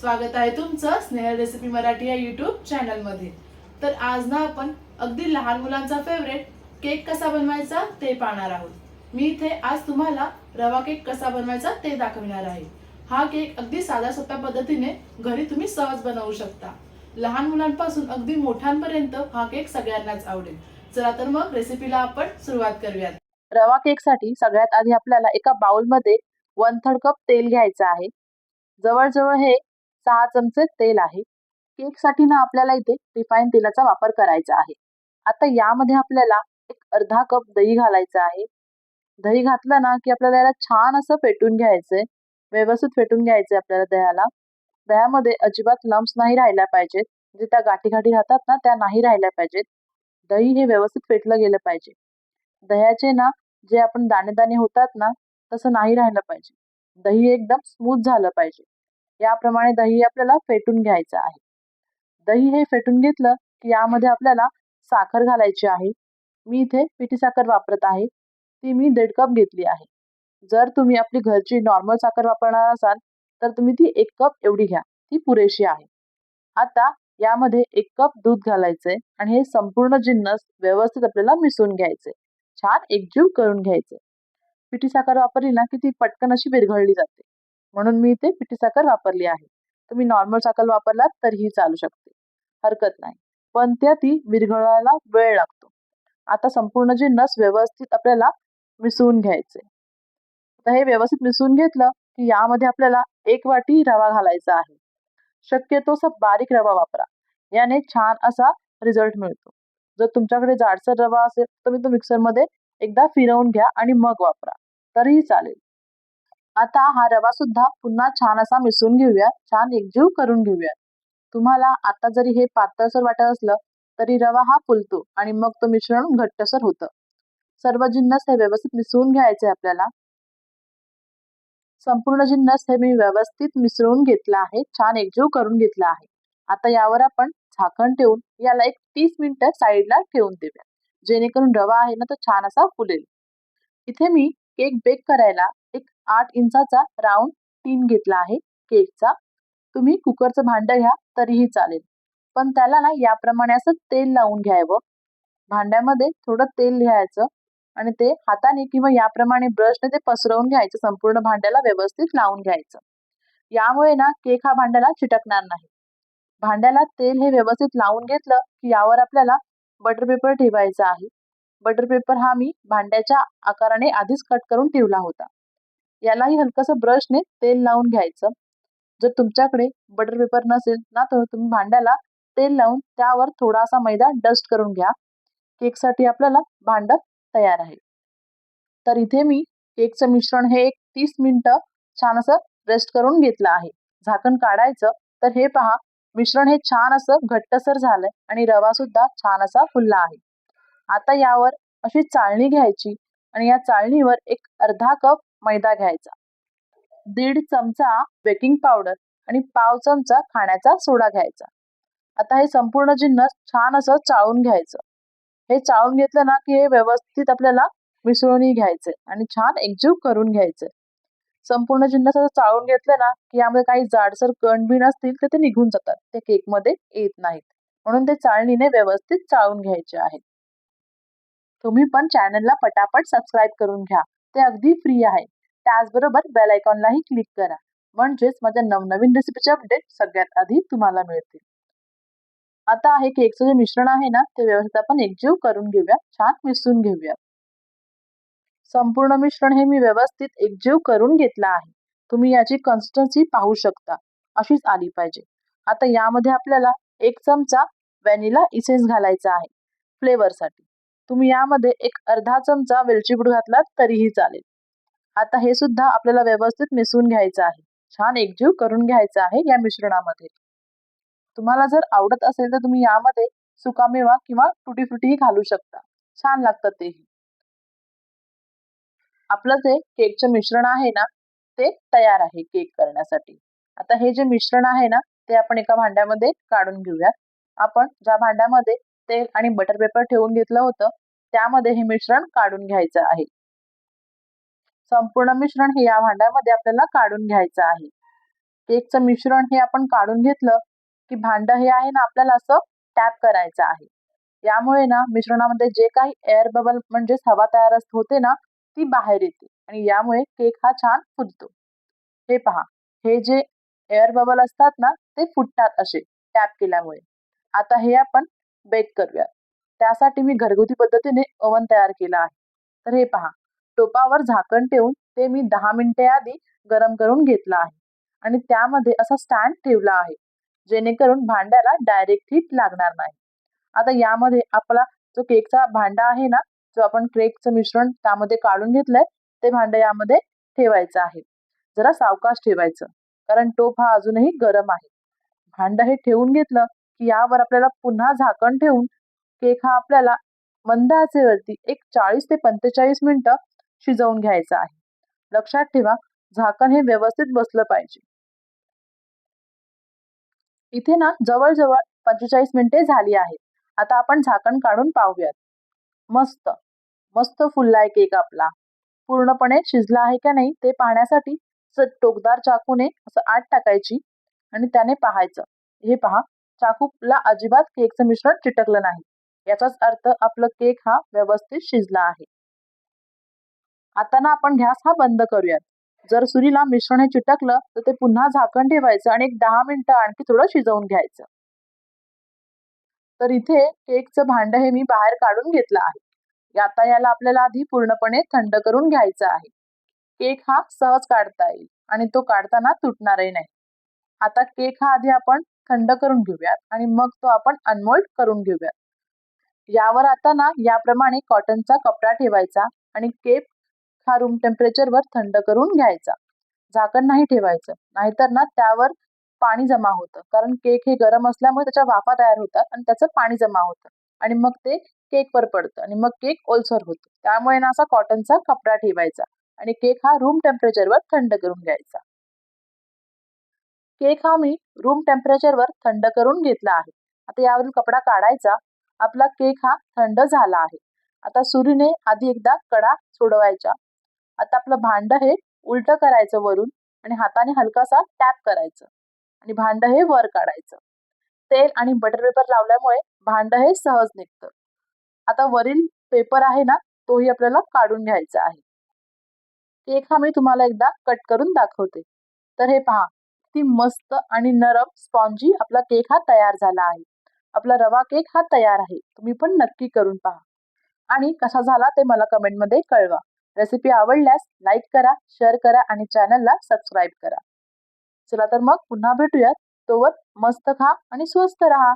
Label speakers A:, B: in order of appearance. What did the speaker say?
A: स्वागत आहे तुमचं स्नेहल रेसिपी मराठी या युट्यूब चॅनलमध्ये तर आज ना आपण अगदी लहान मुलांचा फेवरेट केक कसा बनवायचा ते पाहणार आहोत. मी इथे आज तुम्हाला रवा केक कसा बनवायचा ते दाखवणार आहे. हा केक अगदी साध्या सोप्या पद्धतीने घरी तुम्ही सहज बनवू शकता. लहान मुलांपासून अगदी मोठ्यांपर्यंत हा केक सगळ्यांनाच आवडेल. चला तर मग रेसिपीला आपण सुरुवात करूयात. रवा केकसाठी सगळ्यात आधी आपल्याला एका बाउलमध्ये वन थर्ड कप तेल घ्यायचं आहे. जवळजवळ हे सहा चमचे तेल आहे. केकसाठी ना आपल्याला इथे रिफाईन तेलाचा वापर करायचा आहे. आता यामध्ये आपल्याला एक अर्धा कप दही घालायचं आहे. दही घातलं ना की आपल्याला याला छान असं फेटून घ्यायचंय. व्यवस्थित फेटून घ्यायचंय आपल्याला दह्याला. दह्यामध्ये अजिबात लम्स नाही राहिल्या पाहिजेत. म्हणजे त्या गाठी गाठी राहतात ना त्या नाही राहिल्या पाहिजेत. दही हे व्यवस्थित फेटलं गेलं पाहिजे. दह्याचे ना जे आपण दाणे दाणे होतात ना तसं नाही राहिलं पाहिजे. दही एकदम स्मूथ झालं पाहिजे. याप्रमाणे दही आपल्याला फेटून घ्यायचं आहे. दही हे फेटून घेतलं की यामध्ये आपल्याला साखर घालायची आहे. मी इथे पिठी साखर वापरत आहे. ती मी दीड कप घेतली आहे. जर तुम्ही आपली घरची नॉर्मल साखर वापरणार असाल तर तुम्ही ती एक कप एवढी घ्या. ती पुरेशी आहे. आता यामध्ये एक कप दूध घालायचंय आणि हे संपूर्ण जिन्नस व्यवस्थित आपल्याला मिसळून घ्यायचे छान एकजीव करून घ्यायचे पिठी साखर वापरली ना की ती पटकन अशी विरघळली जाते. म्हणून मी इथे पिठी साखर वापरली आहे. तुम्ही नॉर्मल साखर वापरलात तरीही चालू शकते. हरकत नाही. पण त्या ती विरघळायला वेळ लागतो. आता संपूर्ण जे नस व्यवस्थित आपल्याला मिसळून घ्यायचे. आता हे व्यवस्थित मिसळून घेतलं की यामध्ये आपल्याला एक वाटी रवा घालायचा आहे. शक्यतो असा बारीक रवा वापरा. याने छान असा रिझल्ट मिळतो. जर तुमच्याकडे जाडसर रवा असेल तर मी तो मिक्सरमध्ये एकदा फिरवून घ्या आणि मग वापरा. तरीही चालेल. आता हा रवा सुद्धा पुन्हा छान असा मिसळून घेऊया. छान एकजीव करून घेऊया. तुम्हाला आता जरी हे पातळसर वाटत असलं तरी रवा हा फुलतो आणि मग तो मिश्रण घट्टसर होतं. सर्व जिन्नस हे व्यवस्थित मिसळून घ्यायचे आपल्याला. संपूर्ण जिन्नस हे मी व्यवस्थित मिसळून घेतला आहे. छान एकजीव करून घेतला आहे. आता यावर आपण झाकण ठेवून याला एक तीस मिनिटं साईडला ठेवून देऊया. जेणेकरून रवा आहे ना तो छान असा फुलेल. इथे मी केक बेक करायला एक आठ इंचाचा राऊंड टीन घेतला आहे. केकचा. तुम्ही कुकरचं भांड घ्या तरीही चालेल. पण त्याला ना याप्रमाणे असं तेल लावून घ्यावं. भांड्यामध्ये थोडं तेल घ्यायचं आणि ते हाताने किंवा याप्रमाणे ब्रशने ते पसरवून घ्यायचं संपूर्ण भांड्याला व्यवस्थित लावून घ्यायचं. यामुळे ना केक हा भांड्याला चिटकणार नाही. भांड्याला तेल हे व्यवस्थित लावून घेतलं की यावर आपल्याला बटर पेपर ठेवायचा आहे. बटर पेपर हा मी भांड्याच्या आकाराने आधीच कट करून ठेवला होता. यालाही हलकंसं ब्रशने तेल लावून घ्यायचं. जर तुमच्याकडे बटर पेपर नसेल ना तर तुम्ही भांड्याला तेल लावून त्यावर थोडासा मैदा डस्ट करून घ्या. केकसाठी आपल्याला भांड तयार आहे तर इथे मी केकचं मिश्रण हे एक तीस मिनिटं छान असं रेस्ट करून घेतलं आहे. झाकण काढायचं. तर हे पहा मिश्रण हे छान असं घट्टसर झालंय आणि रवा सुद्धा छान असा फुलला आहे. आता यावर अशी चाळणी घ्यायची आणि या चाळणीवर एक अर्धा कप मैदा घ्यायचा. दीड चमचा बेकिंग पावडर आणि पाव चमचा खाण्याचा सोडा घ्यायचा. आता हे संपूर्ण जिन्नस छान असं चाळून घ्यायचं. हे चाळून घेतलं ना की हे व्यवस्थित आपल्याला मिसळूनही घ्यायचे आणि छान एकजीव करून घ्यायचे. संपूर्ण जिन्नस असं चाळून घेतलं ना की यामध्ये काही जाडसर कण बिण असतील तर ते निघून जातात. ते केकमध्ये येत नाहीत. म्हणून ते चाळणीने व्यवस्थित चाळून घ्यायचे आहेत. तुम्ही पण चॅनलला पटापट सबस्क्राईब करून घ्या. ते अगदी फ्री आहे. त्याचबरोबर बेल आयकॉनलाही क्लिक करा. म्हणजेच माझ्या नवनवीन रेसिपीचे अपडेट सगळ्यात आधी तुम्हाला मिळतील. आता हे केकचं जे मिश्रण आहे ना ते व्यवस्थित आपण एकजीव करून घेऊया. छान मिसळून घेऊया. संपूर्ण मिश्रण हे मी व्यवस्थित एकजीव करून घेतलं आहे. तुम्ही याची कन्सिस्टन्सी पाहू शकता. अशीच आली पाहिजे. आता यामध्ये आपल्याला एक चमचा व्हॅनिला इसेन्स घालायचा आहे. फ्लेवरसाठी तुम्ही यामध्ये एक अर्धा चमचा वेलचीपूड घातलात तरीही चालेल. आता हे सुद्धा आपल्याला व्यवस्थित मिसळून घ्यायचं आहे. छान एकजीव करून घ्यायचं आहे या मिश्रणामध्ये. तुम्हाला जर आवडत असेल तर तुम्ही यामध्ये सुकामेवा किंवा टुटी फ्रुटीही घालू शकता. छान लागतं तेही. आपलं जे केकचं मिश्रण आहे ना ते तयार आहे केक करण्यासाठी. आता हे जे मिश्रण आहे ना ते आपण एका भांड्यामध्ये काढून घेऊयात. आपण ज्या भांड्यामध्ये तेल आणि बटर पेपर ठेवून घेतलं होतं. त्यामध्ये हे मिश्रण काढून घ्यायचं आहे. संपूर्ण मिश्रण हे या भांड्यामध्ये आपल्याला काढून घ्यायचं आहे. केकचं मिश्रण हे आपण काढून घेतलं की भांड हे आहे ना आपल्याला असं टॅप करायचं आहे. यामुळे ना मिश्रणामध्ये जे काही एअर बबल म्हणजेच हवा तयार होते ना ती बाहेर येते आणि यामुळे केक हा छान फुलतो. हे पहा हे जे एअर बबल असतात ना ते फुटतात असे टॅप केल्यामुळे. आता हे आपण बेक करूया त्यासाठी मी घरगुती पद्धतीने ओव्हन तयार केला आहे. तर हे पहा टोपावर झाकण ठेवून ते मी दहा मिनिटे आधी गरम करून घेतलं आहे. आणि त्यामध्ये असा स्टँड ठेवला आहे जेणेकरून भांड्याला डायरेक्ट हीट लागणार नाही. आता यामध्ये आपला जो केकचा भांडा आहे ना जो आपण केकचं मिश्रण त्यामध्ये काढून घेतलंय ते भांडं यामध्ये ठेवायचं आहे. जरा सावकाश ठेवायचं कारण टोप हा अजूनही गरम आहे. भांडं हे ठेवून घेतलं की यावर आपल्याला पुन्हा झाकण ठेवून केक हा आपल्याला मंद आचेवरती एक चाळीस ते पंचेचाळीस मिनिटं शिजवून घ्यायचा आहे. लक्षात ठेवा झाकण हे व्यवस्थित बसलं पाहिजे. इथे ना जवळजवळ पंचेचाळीस मिनिटे झाली आहेत. आता आपण झाकण काढून पाहूयात. मस्त मस्त फुललाय केक आपला. पूर्णपणे शिजला आहे का नाही ते पाहण्यासाठी टोकदार चाकूने असं आत टाकायची आणि त्याने पाहायचं. हे पहा चाकूला अजिबात केकचं मिश्रण चिटकलं नाही. याचाच अर्थ आपलं केक हा व्यवस्थित शिजला आहे. आता ना आपण गॅस हा बंद करूयात. जर सुरीला मिश्रण हे चिटकलं तर ते पुन्हा झाकण ठेवायचं आणि एक दहा मिनिटं आणखी थोडं शिजवून घ्यायचं. तर इथे केकचं भांड हे मी बाहेर काढून घेतलं आहे. आता याला आपल्याला आधी पूर्णपणे थंड करून घ्यायचं आहे. केक हा सहज काढता येईल आणि तो काढताना तुटणारही नाही. आता केक हा आधी आपण थंड करून घेऊयात आणि मग तो आपण अनमोल्ड करून घेऊयात. यावर आता ना याप्रमाणे कॉटनचा कपडा ठेवायचा आणि केक हा रूम टेम्परेचरवर थंड करून घ्यायचा. झाकण नाही ठेवायचं नाहीतर ना त्यावर पाणी जमा होतं. कारण केक हे गरम असल्यामुळे त्याच्या वाफा तयार होतात आणि त्याचं पाणी जमा होतं. आणि मग ते केकवर पडतं आणि मग केक ओलसर होतो. त्यामुळे ना असा कॉटनचा कपडा ठेवायचा आणि केक हा रूम टेम्परेचरवर थंड करून घ्यायचा. केक हा मी रूम टेम्परेचरवर थंड करून घेतला आहे. आता यावरून कपडा काढायचा. आपला केक हा थंड झाला आहे. आता सुरीने आधी एकदा कडा सोडवायच्या आता आपलं भांड हे उलट करायचं वरून आणि हाताने हलकासा टॅप करायचं. आणि भांड हे वर काढायचं. तेल आणि बटर पेपर लावल्यामुळे भांड हे सहज निघतं. आता वरील पेपर आहे ना तोही आपल्याला काढून घ्यायचा आहे. केक हा मी तुम्हाला एकदा कट करून दाखवते. तर हे पहा ती मस्त आणि नरम स्पॉन्जी आपला केक हा तयार झाला आहे. आपला रवा केक हा तयार आहे. तुम्ही पण नक्की करून पहा. आणि कसा झाला ते मला कमेंटमध्ये कळवा. रेसिपी आवडल्यास लाईक करा शेअर करा आणि चॅनलला सबस्क्राईब करा. चला तर मग पुन्हा भेटूयात. तोवर मस्त खा आणि स्वस्त राहा.